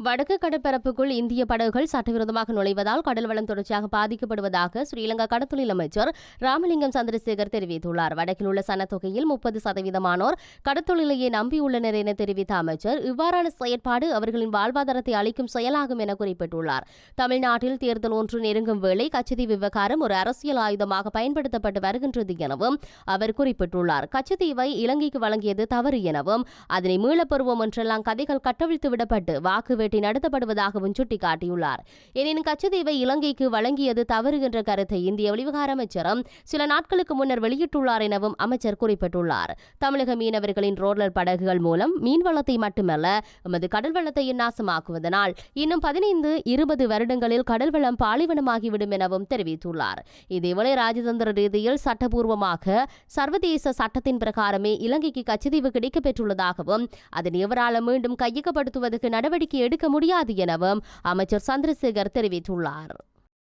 வடக்கு கடற்பரப்புக்குள் இந்திய படகுகள் சட்டவிரோதமாக நுழைவதால் கடல் வளம் தொடர்ச்சியாக பாதிக்கப்படுவதாக ஸ்ரீலங்கா கடற்தொழில் அமைச்சர் ராமலிங்கம் சந்திரசேகர் தெரிவித்துள்ளார். வடக்கில் உள்ள சனத்தொகையில் முப்பது சதவீதமானோர் கடற்தொழிலையே நம்பியுள்ளனர் என தெரிவித்த அமைச்சர் இவ்வாறான செயற்பாடு அவர்களின் வாழ்வாதாரத்தை அளிக்கும் செயலாகும் என குறிப்பிட்டுள்ளார். தமிழ்நாட்டில் தேர்தல் ஒன்று நெருங்கும் வேளை கச்சதீவு விவகாரம் ஒரு அரசியல் ஆயுதமாக பயன்படுத்தப்பட்டு வருகின்றது எனவும் அவர் குறிப்பிட்டுள்ளார். கச்சதீவை இலங்கைக்கு வழங்கியது தவறு எனவும் அதனை மீளப்பெறுவோம் என்றெல்லாம் கதைகள் கட்டவிழ்த்து விடப்பட்டு வாக்கு வேட்டை நடத்தப்படுவதாகவும் சுட்டிக்காட்டியுள்ளார். எனினும் கச்சதீவை இலங்கைக்கு வழங்கியது தவறு என்ற கருத்தை இந்திய வெளிவிகார அமைச்சரும் சில நாட்களுக்கு முன்னர் வெளியிட்டுள்ளார் எனவும் அமைச்சர் குறிப்பிட்டுள்ளார். தமிழக மீனவர்களின் ரோலர் படகுகள் மூலம் மீன்வளத்தை மட்டுமல்ல எமது கடல் வளத்தை நாசமாக்குவதனால் இன்னும் பதினைந்து இருபது வருடங்களில் கடல் வளம் பாலைவனமாகிவிடும் எனவும் தெரிவித்துள்ளார். இதேவேளை ராஜதந்திர ரீதியில் சட்டபூர்வமாக சர்வதேச சட்டத்தின் பிரகாரமே இலங்கைக்கு கச்சதீவு கிடைக்கப்பெற்றுள்ளதாகவும் அதன் எவரால மீண்டும் கையகப்படுத்துவதற்கு நடவடிக்கை எடுக்க எடுக்க முடியாது எனவும் அமைச்சர் சந்திரசேகர் தெரிவித்துள்ளார்.